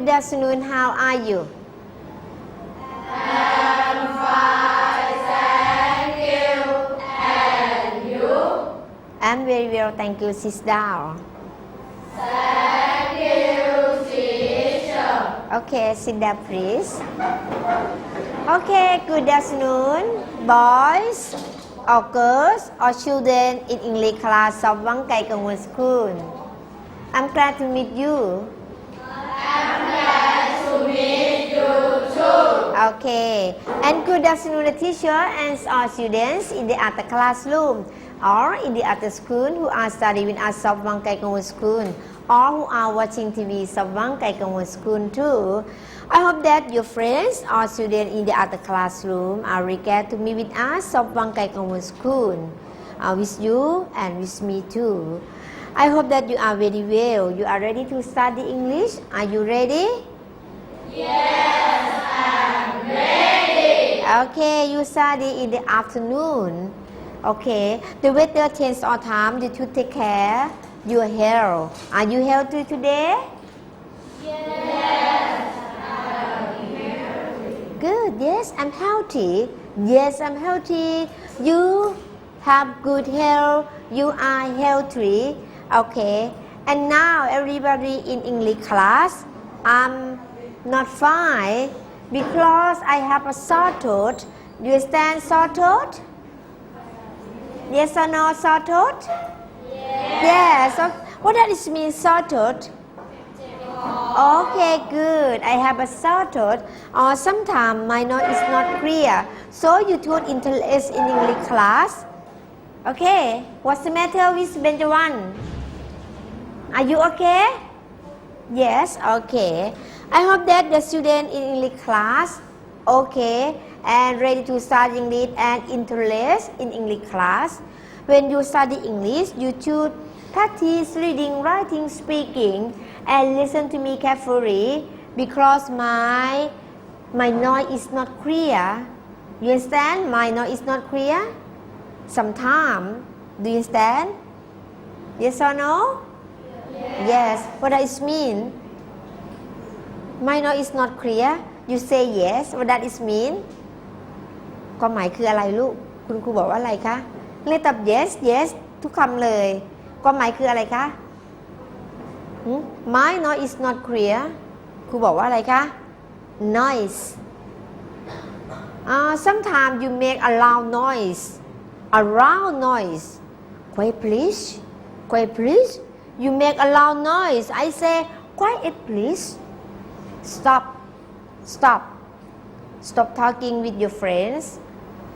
Good afternoon how are you I'm fine, thank you. And you? I'm very well, thank you. Down. Thank you, teacher. Okay, sit down, please. Okay, good afternoon, boys or girls or children in English class of Wang Kai Kangwon School. I'm glad to meet you. Okay, and good afternoon, teacher and all students in the other classroom or in the other school who are studying with us of Wang Kai Kangwon School or who are watching TV of Wang Kai Kangwon School too. I hope that your friends or students in the other classroom are glad to meet with us of Wang Kai Kangwon School. Uh, with you and with me too. I hope that you are very well. You are ready to study English. Are you ready? Okay, you study in the afternoon. Okay, the weather changes all time. You should take care your health. Are you healthy today? Yes! I'm healthy. Good. Yes, I'm healthy. Yes, I'm healthy. You have good health. You are healthy. Okay. And now everybody in English class, I'm not fine because I have a sore throat. Do you stand sore throat? Yes or no sore throat? Yes. So what does it mean sore throat? Okay, good. I have a sore throat, or uh, sometimes my nose is not clear. So you told interest in English class. Okay. What's the matter with Benjamin? Are you okay? Yes. Okay. I hope that the student in English class okay and ready to study English and interest in English class. When you study English, you should practice reading, writing, speaking, and listen to me carefully because my my noise is not clear. You understand? My noise is not clear. Sometimes, do you understand? Yes or no? Yes. What does it mean? My noise is not clear. You say yes. What does it mean? ความหมายคืออะไรลูก คุณครูบอกว่าอะไรคะเรียตับ yes yes ทุกคำเลย ความหมายคืออะไรคะหืม My noise is not clear ครูบอกว่าอะไรคะ noise uh, sometimes you make a loud noise a loud noise quiet please quiet please you make a loud noise I say quiet please stop stop stop talking with your friends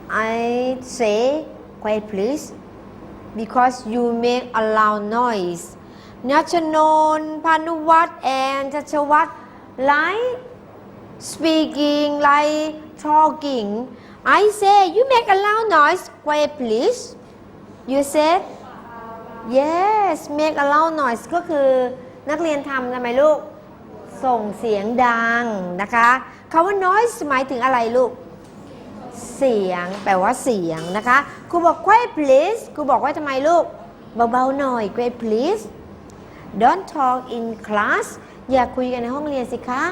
I say quiet please because you make a loud noise นัชนนพานุวัฒน์ and ชัชวัฒน์ like speaking like talking I say you make a loud noise quiet please you said yes make a loud noise ก็คือนักเรียนทำทำไมลูก ส่งเสียงดังนะคะคาว่า noise หมายถึงอะไรลูก เสียง แปลว่าเสียงนะคะครูบอก quiet please ครูบอกว่าทำไมลูก เบาๆหน่อย quiet please don't talk in class อย่าคุยกันในห้องเรียนสิคะ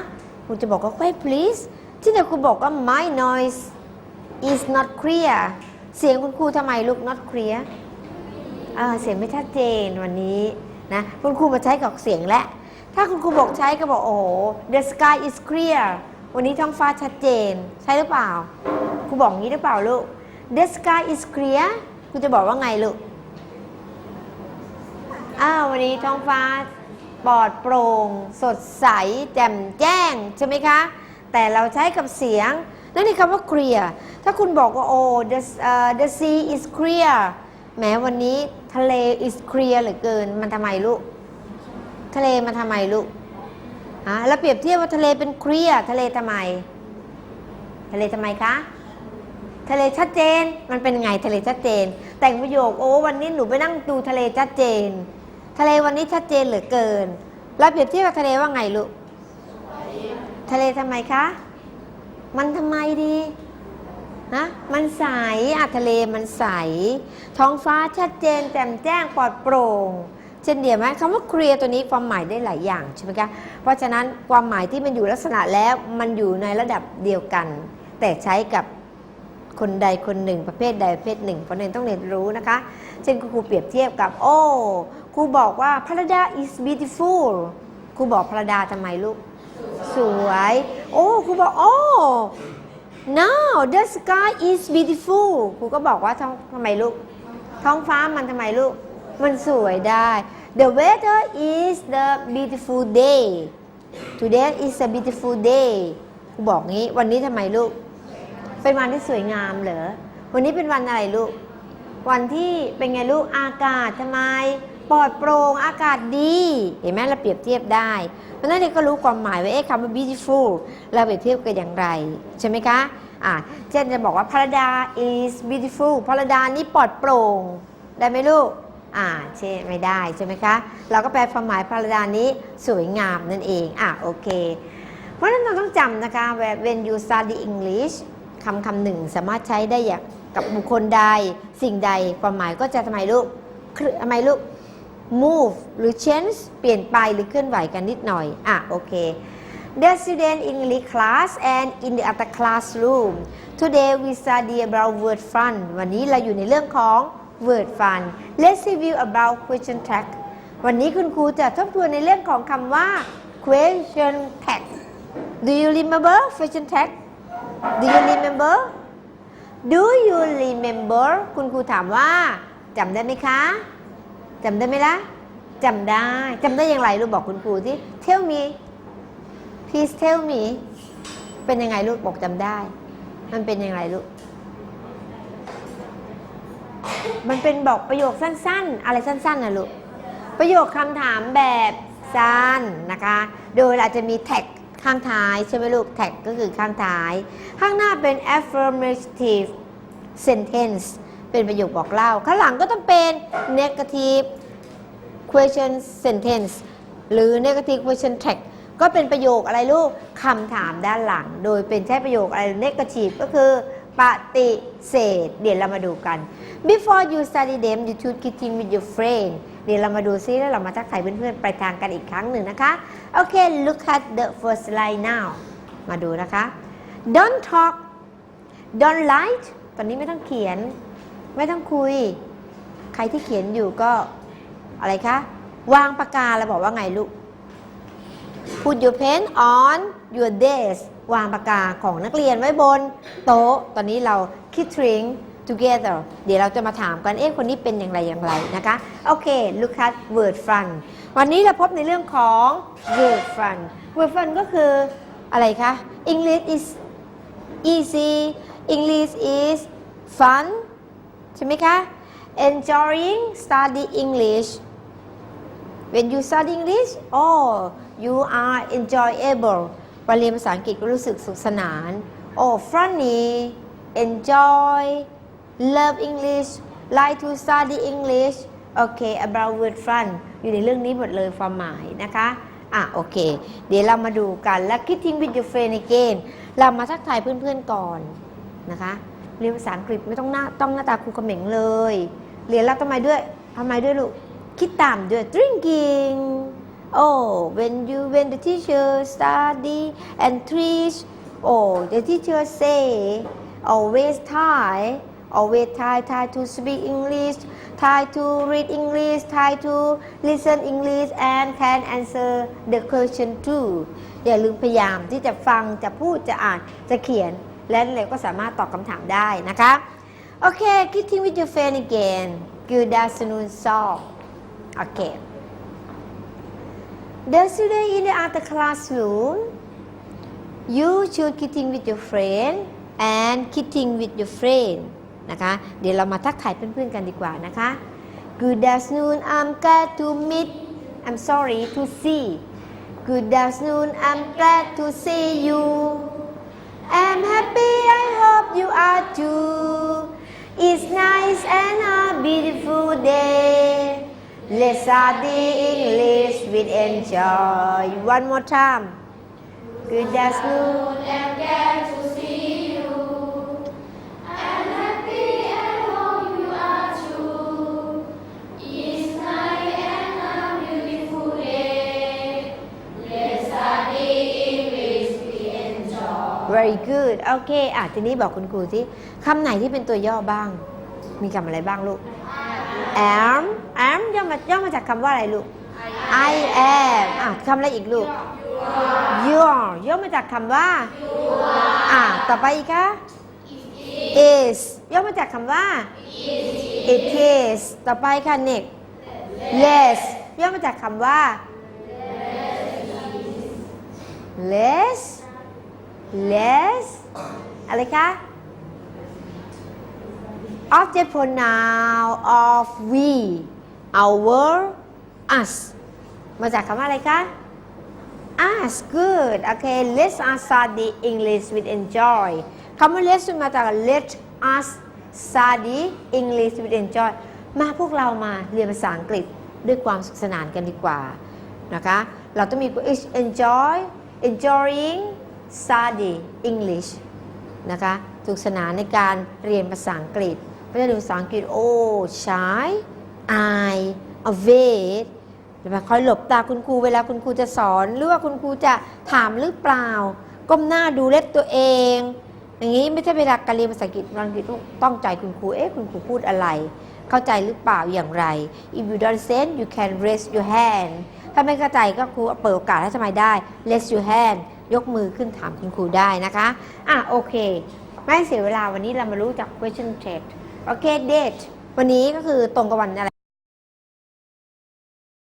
ครูจะบอกว่า quiet please ที่เดี๋ยวครูบอกว่า my noise is not clear เสียงคุณครูทำไมลูก not clear เอ่อเสียงไม่ชัดเจนวันนี้นะคุณครูมาใช้กับเสียงและ ถ้าคุณครูบอกใช้ก็บอกโอ้โห the sky is clear วันนี้ท้องฟ้าชัดเจน ใช่หรือเปล่า ครูบอกงี้หรือเปล่าลูก the sky is clear ครูจะบอกว่าไงลูก อ้าววันนี้ท้องฟ้าปลอดโปร่ง สดใส แจ่มแจ้ง ใช่ไหมคะ แต่เราใช้กับเสียง นั่นนี่คำว่า clear ถ้าคุณบอกว่าโอ้ the uh, the sea is clear แม้วันนี้ทะเล is clear เหลือเกิน มันทำไมลูก ทะเลมันทำไมลูกฮะแล้วเปรียบเทียบว่าทะเลเป็นเคลียร์ทะเลทำไม ทะเลทำไมคะ ทะเลชัดเจน มันเป็นไงทะเลชัดเจน แต่งประโยคโอ้วันนี้หนูไปนั่งดูทะเลชัดเจน ทะเลวันนี้ชัดเจนเหลือเกิน แล้วเปรียบเทียบกับทะเลว่าไงลูก ทะเลทำไมคะ มันทำไมดีฮะมันใสอะทะเลมันใส ท้องฟ้าชัดเจนแจ่มแจ้งปลอดโปร่ง เช่นเดียวไหมคำว่า clear ตัวนี้ความหมายได้หลายอย่างใช่ไหมคะเพราะฉะนั้นความหมายที่มันอยู่ลักษณะแล้วมันอยู่ในระดับเดียวกัน แต่ใช้กับคนใดคนหนึ่ง ประเภทใดประเภทหนึ่งเพราะนั้นต้องเรียนรู้นะคะเช่นครูเปรียบเทียบกับ โอ้ครูบอกว่าพระดา is beautiful ครูบอกพระดาทำไมลูก สวย โอ้ครูบอกโอ้ now the sky is beautiful ครูก็บอกว่าทำไมลูก ท้องฟ้ามันทำไมลูก มันสวยได้ the weather is the beautiful day today is a beautiful day ครูบอกงี้วันนี้ทำไมลูก เป็นวันที่สวยงามเหรอ วันนี้เป็นวันอะไรลูก วันที่เป็นไงลูกอากาศทำไมปลอดโปร่งอากาศดี เห็นไหมเราเปรียบเทียบได้ เพราะฉะนั้นเด็กก็รู้ความหมายว่าเอ๊ะคำว่า beautiful เราเปรียบเทียบกันอย่างไร ใช่ไหมคะอ่าเช่นจะบอกว่าพระดา is beautiful พระดานี่ปลอดโปร่ง ได้ไหมลูก อ่าเช่ไม่ได้ใช่ไหมคะ เราก็แปลความหมายพระดานี้สวยงามนั่นเองอะโอเค เพราะฉะนั้นเราต้องจำนะคะ when you study English คำคำหนึ่งสามารถใช้ได้อย่างกับบุคคลใดสิ่งใดความหมายก็จะทำไมลูกทำไมลูก move หรือ change เปลี่ยนไปหรือเคลื่อนไหวกันนิดหน่อยอะโอเค The student English class and in the other classroom today we study about word fun วันนี้เราอยู่ในเรื่องของ word fun let's review about question tag วันนี้คุณครูจะทบทวนในเรื่องของคำว่า question tag Do you remember question tag Do you remember Do you remember คุณครูถามว่าจำได้ไหมคะจำได้ไหมล่ะจำได้จำได้อย่างไรลูกบอกคุณครูที่ Tell me Please tell me เป็นยังไงลูกบอกจำได้ มันเป็นยังไงลูก มันเป็นบอกประโยคสั้นๆ อะไรสั้นๆนะลูก ประโยคคำถามแบบสั้นนะคะ โดยอาจจะมีแท็กข้างท้ายใช่ไหมลูก แท็กก็คือข้างท้าย ข้างหน้าเป็น affirmative sentence เป็นประโยคบอกเล่า ข้างหลังก็ต้องเป็น negative question sentence หรือ negative question tag ก็เป็นประโยคอะไรลูกคำถามด้านหลัง โดยเป็นใช้ประโยคอะไร negative ก็คือ ปฏิเสธ เดี๋ยวเรามาดูกัน before you study them you should greeting with your friend เดี๋ยวเรามาดูซิแล้วเรามาทักทายเพื่อนๆไปทางกันอีกครั้งหนึ่งนะคะ โอเค look at the first slide now มาดูนะคะ don't talk don't write ตอนนี้ไม่ต้องเขียน ไม่ต้องคุย ใครที่เขียนอยู่ก็อะไรคะ วางปากกาแล้วบอกว่าไงลูก Put your pen on your desk วางปากกาของนักเรียนไว้บนโต๊ะ ตอนนี้เรา kidding together เดี๋ยวเราจะมาถามกันเอ๊ะคนนี้เป็นอย่างไรอย่างไรนะคะ โอเค look at word fun วันนี้เราพบในเรื่องของ word fun word fun ก็คืออะไรคะ English is easy English is fun ใช่ไหมคะ enjoying study English when you study English oh you are enjoyable ไปเรียนภาษาอังกฤษก็รู้สึกสุขสนาน oh funny enjoy love English like to study English okay about word fun อยู่ในเรื่องนี้หมดเลยความหมายนะคะ อะโอเค เดี๋ยวเรามาดูกันและ kidding with your friend again เรามาทักทายเพื่อนๆก่อนนะคะ เรียนภาษาอังกฤษไม่ต้องหน้าต้องหน้าตาครูเขม็งเลย เรียนแล้วทำไมด้วยทำไมด้วยลูก คิดตามด้วย drinking oh when you when the teacher study and teach oh the teacher say always try always try try to speak English try to read English try to listen English and can answer the question too อย่าลืมพยายามที่จะฟังจะพูดจะอ่านจะเขียน และเราก็สามารถตอบคำถามได้นะคะ โอเค greeting with your friend again good afternoon song โอเค the student in the other classroom you should greeting with your friend and greeting with your friend นะคะ เดี๋ยวเรามาทักทายเพื่อนๆกันดีกว่านะคะ Good afternoon I'm glad to meet I'm sorry to see Good afternoon I'm glad to see you I'm happy I hope you are too It's nice and a beautiful day Let's study English with enjoy. One more time. Good afternoon and glad to see you. I'm happy and hope you are too. It's nice and a beautiful day. Let's study English with enjoy. Very good. Okay. อะทีนี้บอกคุณครูที่คำไหนที่เป็นตัวย่อบ้าง มีคำอะไรบ้างลูก am am ย่อมาย่อมาจากคำว่าอะไรลูก I am อะคำอะไรอีกลูก your ย่อมาจากคำว่า อะต่อไปอีกค่ะ is ย่อมาจากคำว่า it is ต่อไปค่ะ next less ย่อมาจากคำว่า less less อะไรคะ object pronoun of we our us มาจากคำว่าอะไรคะ us good okay let's us study English with enjoy คำว่า let's มาจาก let us study English with enjoy มาพวกเรามาเรียนภาษาอังกฤษด้วยความสุขสนานกันดีกว่านะคะ เราต้องมี enjoy enjoying study English นะคะสุขสนานในการเรียนภาษาอังกฤษไม่ได้เรียนภาษาอังกฤษโอ้ shy eye afraid จะมาคอยหลบตาคุณครูเวลาคุณครูจะสอน หรือว่าคุณครูจะถามหรือเปล่า ก้มหน้าดูเล็บตัวเอง อย่างนี้ไม่ใช่เวลาการเรียนภาษาอังกฤษบางทีต้องต้องใจคุณครูเอ๊ะคุณครูพูดอะไร เข้าใจหรือเปล่าอย่างไร if you don't understand you can raise your hand ถ้าไม่เข้าใจก็ครูเปิดโอกาสให้ทำไมได้ raise your hand ยกมือขึ้นถามคุณครูได้นะคะอะโอเค ไม่เสียเวลาวันนี้เรามารู้จัก question t e t โอเค date วันนี้ก็คือตรงกับวันอะไร